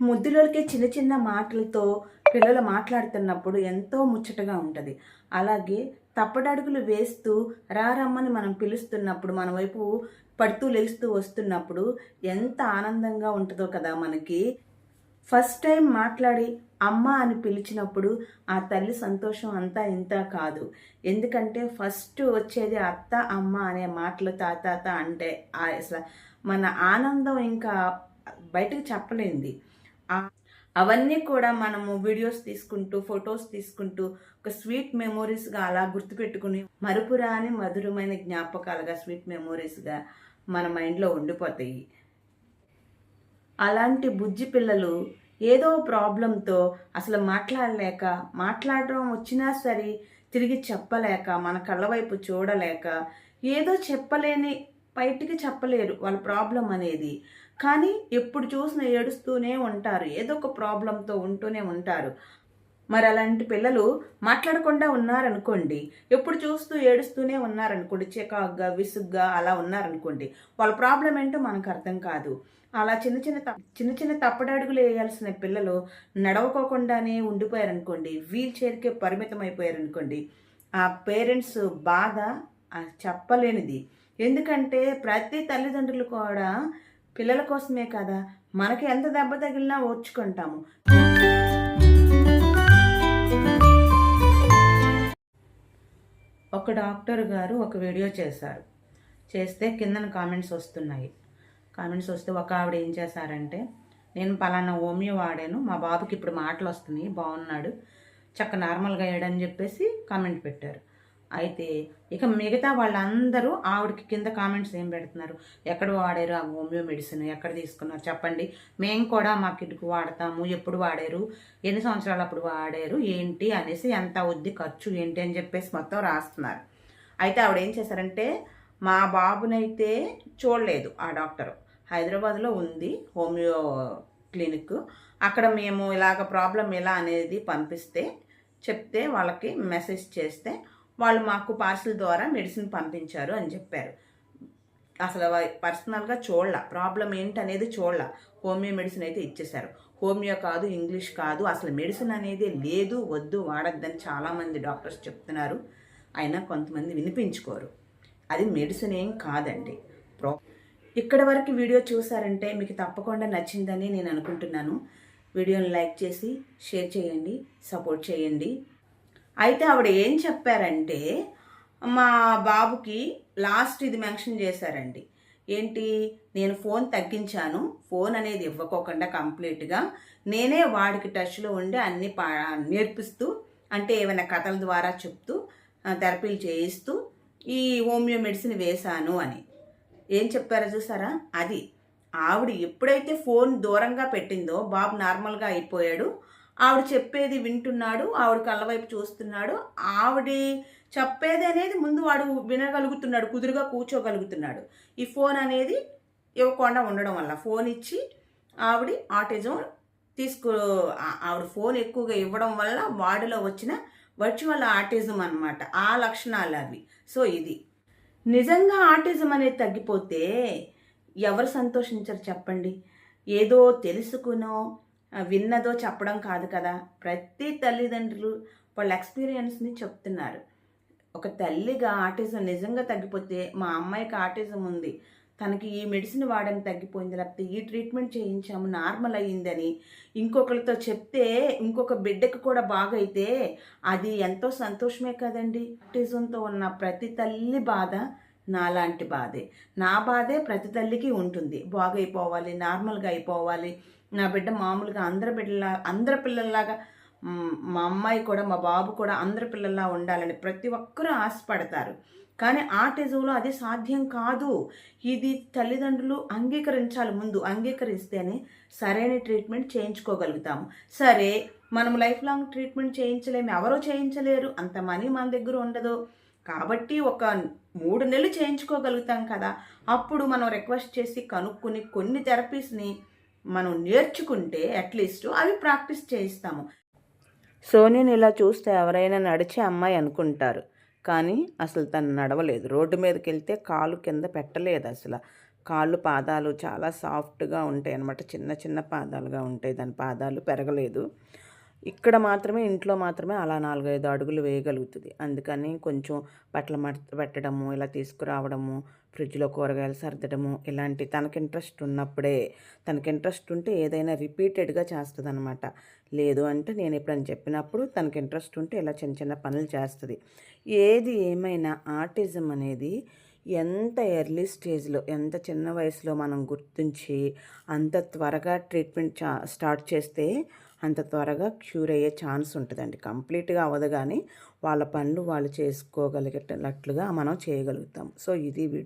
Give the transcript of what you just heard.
ముద్దులోకి చిన్న చిన్న మాటలతో పిల్లలు మాట్లాడుతున్నప్పుడు ఎంతో ముచ్చటగా ఉంటుంది. అలాగే తప్పడడుగులు వేస్తూ రారమ్మని మనం పిలుస్తున్నప్పుడు మన వైపు పడుతూ లేస్తూ వస్తున్నప్పుడు ఎంత ఆనందంగా ఉంటుందో కదా మనకి. ఫస్ట్ టైం మాట్లాడి అమ్మ అని పిలిచినప్పుడు ఆ తల్లి సంతోషం అంతా ఇంత కాదు. ఎందుకంటే ఫస్ట్ వచ్చేది అత్త అమ్మ అనే మాటలు తాతాత అంటే అసలు మన ఆనందం ఇంకా బయటకు చెప్పలేంది. అవన్నీ కూడా మనము వీడియోస్ తీసుకుంటూ ఫొటోస్ తీసుకుంటూ ఒక స్వీట్ మెమోరీస్గా అలా గుర్తుపెట్టుకుని మరుపురాని మధురమైన జ్ఞాపకాలుగా స్వీట్ మెమోరీస్గా మన మైండ్లో ఉండిపోతాయి. అలాంటి బుజ్జి పిల్లలు ఏదో ప్రాబ్లంతో అసలు మాట్లాడలేక మాట్లాడడం వచ్చినా సరే తిరిగి చెప్పలేక మన కళ్ళ వైపు చూడలేక ఏదో చెప్పలేని బయటికి చెప్పలేరు వాళ్ళ ప్రాబ్లం అనేది. కానీ ఎప్పుడు చూసినా ఏడుస్తూనే ఉంటారు. ఏదో ఒక ప్రాబ్లంతో ఉంటూనే ఉంటారు. మరి అలాంటి పిల్లలు మాట్లాడకుండా ఉన్నారనుకోండి ఎప్పుడు చూస్తూ ఏడుస్తూనే ఉన్నారనుకోండి చికాగ్గా విసుగ్గా అలా ఉన్నారనుకోండి వాళ్ళ ప్రాబ్లం ఏంటో మనకు అర్థం కాదు. అలా చిన్న చిన్న చిన్న చిన్న తప్పడడుగులు వేయాల్సిన పిల్లలు నడవకోకుండానే ఉండిపోయారనుకోండి వీల్ చైర్కే పరిమితం అయిపోయారనుకోండి ఆ పేరెంట్స్ బాధ చెప్పలేనిది. ఎందుకంటే ప్రతి తల్లిదండ్రులు కూడా పిల్లల కోసమే కదా? మనకి ఎంత దెబ్బ తగిలినా ఓర్చుకుంటాము. ఒక డాక్టర్ గారు ఒక వీడియో చేశారు. చేస్తే కిందన కామెంట్స్ వస్తున్నాయి. కామెంట్స్ వస్తే ఒక ఆవిడ ఏం చేశారంటే నేను పలానా హోమియో వాడాను మా బాబుకి ఇప్పుడు మాటలు వస్తున్నాయి బాగున్నాడు చక్క నార్మల్గా అయ్యాడని చెప్పేసి కామెంట్ పెట్టారు. అయితే ఇక మిగతా వాళ్ళందరూ ఆవిడకి కింద కామెంట్స్ ఏం పెడుతున్నారు? ఎక్కడ వాడారు ఆ హోమియో మెడిసిన్? ఎక్కడ తీసుకున్నారు? చెప్పండి. మేము కూడా మా కిడ్కి వాడతాము. ఎప్పుడు వాడారు? ఎన్ని సంవత్సరాలు అప్పుడు వాడారు? ఏంటి అనేసి ఎంత అవుద్ది? ఖర్చు ఏంటి? అని చెప్పేసి మొత్తం రాస్తున్నారు. అయితే ఆవిడ ఏం చేశారంటే మా బాబునైతే చూడలేదు ఆ డాక్టరు. హైదరాబాద్లో ఉంది హోమియో క్లినిక్. అక్కడ మేము ఇలాగ ప్రాబ్లం ఎలా అనేది పంపిస్తే చెప్తే వాళ్ళకి మెసేజ్ చేస్తే వాళ్ళు మాకు పార్సిల్ ద్వారా మెడిసిన్ పంపించారు అని చెప్పారు. అసలు పర్సనల్గా చూడాల. ప్రాబ్లం ఏంటనేది చూడాల. హోమియో మెడిసిన్ అయితే ఇచ్చేశారు. హోమియో కాదు ఇంగ్లీష్ కాదు అసలు మెడిసిన్ అనేది లేదు వద్దు వాడద్దని చాలామంది డాక్టర్స్ చెప్తున్నారు. అయినా కొంతమంది వినిపించుకోరు. అది మెడిసిన్ ఏం కాదండి. ప్రో ఇక్కడ వరకు వీడియో చూసారంటే మీకు తప్పకుండా నచ్చిందని నేను అనుకుంటున్నాను. వీడియోని లైక్ చేసి షేర్ చేయండి సపోర్ట్ చేయండి. అయితే ఆవిడ ఏం చెప్పారంటే మా బాబుకి లాస్ట్ ఇది మెన్షన్ చేశారండి. ఏంటి? నేను ఫోన్ తగ్గించాను. ఫోన్ అనేది ఇవ్వకోకుండా కంప్లీట్గా నేనే వాడికి టచ్లో ఉండి అన్ని పా నేర్పిస్తూ అంటే ఏమైనా కథల ద్వారా చెప్తూ థెరపీలు చేయిస్తూ ఈ హోమియో మెడిసిన్ వేశాను అని. ఏం చెప్పారో చూసారా? అది. ఆవిడ ఎప్పుడైతే ఫోన్ దూరంగా పెట్టిందో బాబు నార్మల్గా అయిపోయాడు. ఆవిడ చెప్పేది వింటున్నాడు ఆవిడ కళ్ళ వైపు చూస్తున్నాడు. ఆవిడ చెప్పేది అనేది ముందు వాడు వినగలుగుతున్నాడు కుదురుగా కూర్చోగలుగుతున్నాడు. ఈ ఫోన్ అనేది ఇవ్వకుండా ఉండడం వల్ల ఫోన్ ఇచ్చి ఆవిడ ఆటిజం తీసుకు ఆవిడ ఫోన్ ఎక్కువగా ఇవ్వడం వల్ల వాడిలో వచ్చిన వర్చువల్ ఆటిజం అన్నమాట. ఆ లక్షణాలు అవి. సో ఇది. నిజంగా ఆటిజం అనేది తగ్గిపోతే ఎవరు సంతోషించరు చెప్పండి? ఏదో తెలుసుకునో విన్నదో చెప్పడం కాదు కదా. ప్రతి తల్లిదండ్రులు వాళ్ళ ఎక్స్పీరియన్స్ని చెప్తున్నారు. ఒక తల్లిగా ఆటిజం నిజంగా తగ్గిపోతే మా అమ్మాయికి ఆటిజం ఉంది. తనకి ఈ మెడిసిన్ వాడని తగ్గిపోయింది లేకపోతే ఈ ట్రీట్మెంట్ చేయించాము నార్మల్ అయ్యిందని ఇంకొకరితో చెప్తే ఇంకొక బిడ్డకు కూడా బాగైతే అది ఎంతో సంతోషమే కదండి. ఆటిజంతో ఉన్న ప్రతి తల్లి బాధ నాలాంటి బాధే. నా బాధే ప్రతి తల్లికి ఉంటుంది. బాగైపోవాలి నార్మల్గా అయిపోవాలి. నా బిడ్డ మామూలుగా అందరి బిడ్డలా అందరి పిల్లల్లాగా మా అమ్మాయి కూడా మా బాబు కూడా అందరి పిల్లల్లా ఉండాలని ప్రతి ఒక్కరూ ఆశపడతారు. కానీ ఆటిజంలో అది సాధ్యం కాదు. ఇది తల్లిదండ్రులు అంగీకరించాలి ముందు. అంగీకరిస్తేనే సరైన ట్రీట్మెంట్ చేయించుకోగలుగుతాము సరే మనం లైఫ్ లాంగ్ ట్రీట్మెంట్ చేయించలేము. ఎవరో చేయించలేరు. అంత మనీ మన దగ్గర ఉండదు. కాబట్టి ఒక మూడు నెలలు చేయించుకోగలుగుతాం కదా. అప్పుడు మనం రిక్వెస్ట్ చేసి కనుక్కుని కొన్ని థెరపీస్ని మనం నేర్చుకుంటే అట్లీస్ట్ అవి ప్రాక్టీస్ చేయిస్తాము. సోనీని ఇలా చూస్తే ఎవరైనా నడిచే అమ్మాయి అనుకుంటారు. కానీ అసలు తను నడవలేదు. రోడ్డు మీదకి వెళ్తే కాలు కింద పెట్టలేదు అసలు. కాళ్ళు పాదాలు చాలా సాఫ్ట్గా ఉంటాయి అన్నమాట చిన్న చిన్న పాదాలుగా ఉంటాయి. దాని పాదాలు పెరగలేదు. ఇక్కడ మాత్రమే ఇంట్లో మాత్రమే అలా నాలుగైదు అడుగులు వేయగలుగుతుంది. అందుకని కొంచెం బట్టలు మడత పెట్టడము ఇలా తీసుకురావడము ఫ్రిడ్జ్లో కూరగాయలు సర్దడము ఇలాంటి తనకి ఇంట్రెస్ట్ ఉన్నప్పుడే తనకి ఇంట్రెస్ట్ ఉంటే ఏదైనా రిపీటెడ్గా చేస్తుంది అనమాట లేదు అంటే నేను ఎప్పుడని చెప్పినప్పుడు తనకి ఇంట్రెస్ట్ ఉంటే ఇలా చిన్న చిన్న పనులు చేస్తుంది. ఏది ఏమైనా ఆర్టిజం అనేది ఎంత ఎర్లీ స్టేజ్లో ఎంత చిన్న వయసులో మనం గుర్తించి అంత త్వరగా ట్రీట్మెంట్ చా స్టార్ట్ చేస్తే అంత త్వరగా క్యూర్ అయ్యే ఛాన్స్ ఉంటుందండి. కంప్లీట్గా అవ్వదు కానీ వాళ్ళ పనులు వాళ్ళు చేసుకోగలిగేటట్లుగా మనం చేయగలుగుతాం. సో ఇది వీడియో.